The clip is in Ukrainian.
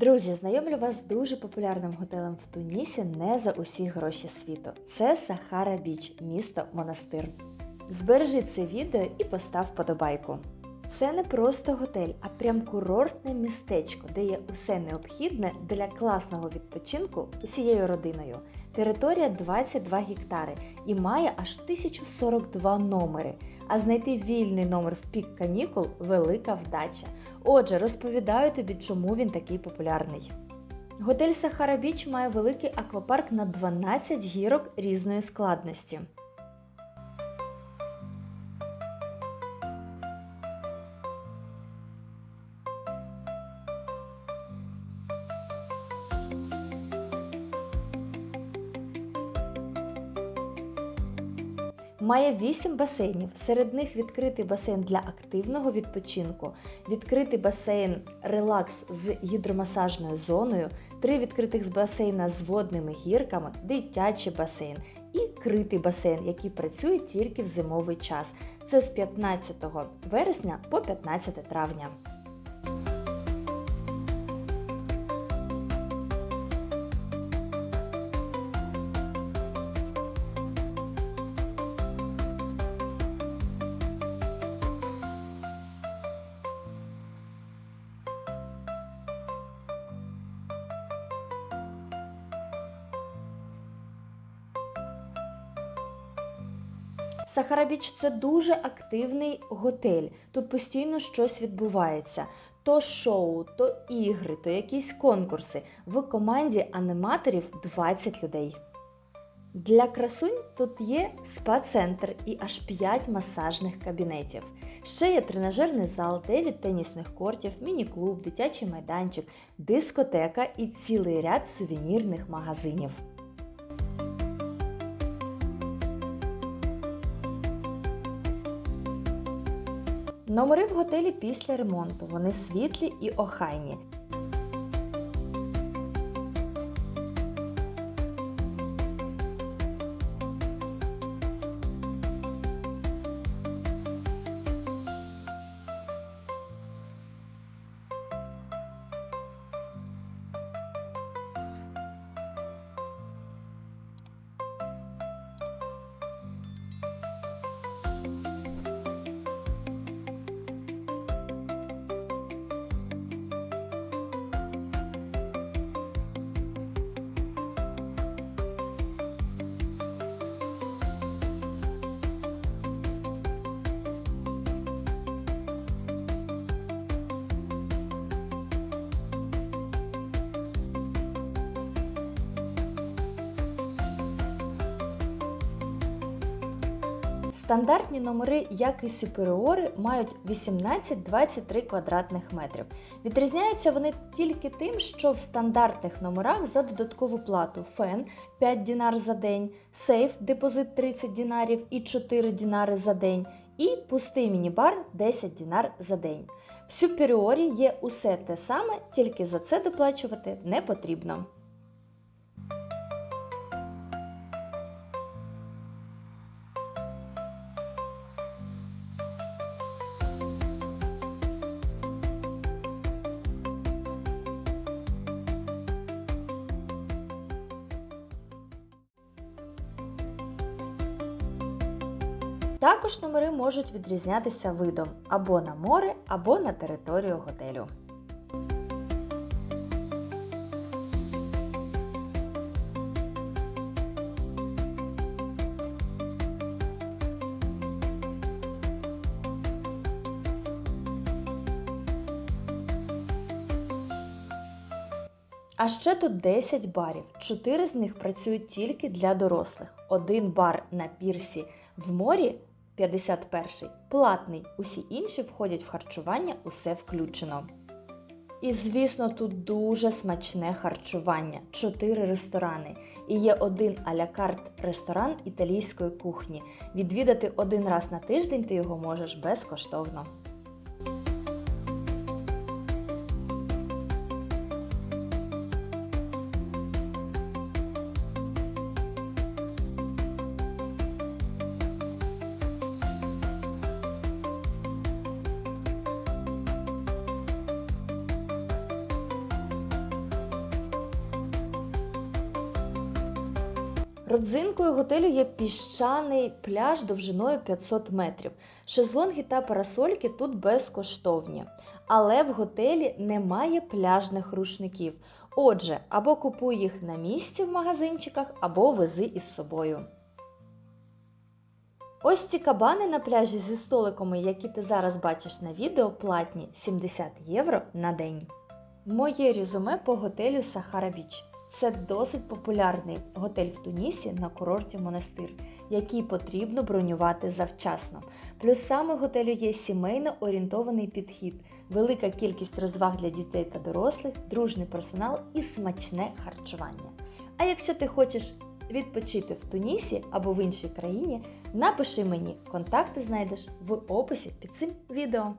Друзі, знайомлю вас з дуже популярним готелем в Тунісі не за усі гроші світу. Це Сахара Біч, місто Монастир. Збережи це відео і постав вподобайку. Це не просто готель, а прям курортне містечко, де є усе необхідне для класного відпочинку усією родиною. Територія 22 гектари і має аж 1042 номери. А знайти вільний номер в пік канікул велика вдача. Отже, розповідаю тобі, чому він такий популярний. Готель Сахара Біч має великий аквапарк на 12 гірок різної складності. Має 8 басейнів. Серед них відкритий басейн для активного відпочинку, відкритий басейн релакс з гідромасажною зоною, три відкритих басейна з водними гірками, дитячий басейн і критий басейн, який працює тільки в зимовий час. Це з 15 вересня по 15 травня. Сахарабіч це дуже активний готель. Тут постійно щось відбувається. То шоу, то ігри, то якісь конкурси. В команді аніматорів 20 людей. Для красунь тут є спа-центр і аж 5 масажних кабінетів. Ще є тренажерний зал, 9 тенісних кортів, міні-клуб, дитячий майданчик, дискотека і цілий ряд сувенірних магазинів. Номери в готелі після ремонту. Вони світлі і охайні. Стандартні номери, як і суперіори, мають 18-23 квадратних метрів. Відрізняються вони тільки тим, що в стандартних номерах за додаткову плату фен 5 дінар за день, сейф, депозит 30 дінарів і 4 дінари за день, і пустий міні-бар 10 дінар за день. В суперіорі є усе те саме, тільки за це доплачувати не потрібно. Також номери можуть відрізнятися видом або на море, або на територію готелю. А ще тут 10 барів. 4 з них працюють тільки для дорослих. Один бар на пірсі в морі 51 платний. Усі інші входять в харчування, усе включено. І, звісно, тут дуже смачне харчування, Чотири ресторани. І є один алякарт ресторан італійської кухні. Відвідати один раз на тиждень ти його можеш безкоштовно. Родзинкою готелю є піщаний пляж довжиною 500 метрів. Шезлонги та парасольки тут безкоштовні. Але в готелі немає пляжних рушників. Отже, або купуй їх на місці в магазинчиках, або вези із собою. Ось ці кабани на пляжі зі столиками, які ти зараз бачиш на відео, платні 70 євро на день. Моє резюме по готелю Сахара Біч. Це досить популярний готель в Тунісі на курорті Монастир, який потрібно бронювати завчасно. Плюсами готелю є сімейно орієнтований підхід, велика кількість розваг для дітей та дорослих, дружний персонал і смачне харчування. А якщо ти хочеш відпочити в Тунісі або в іншій країні, напиши мені, контакти знайдеш в описі під цим відео.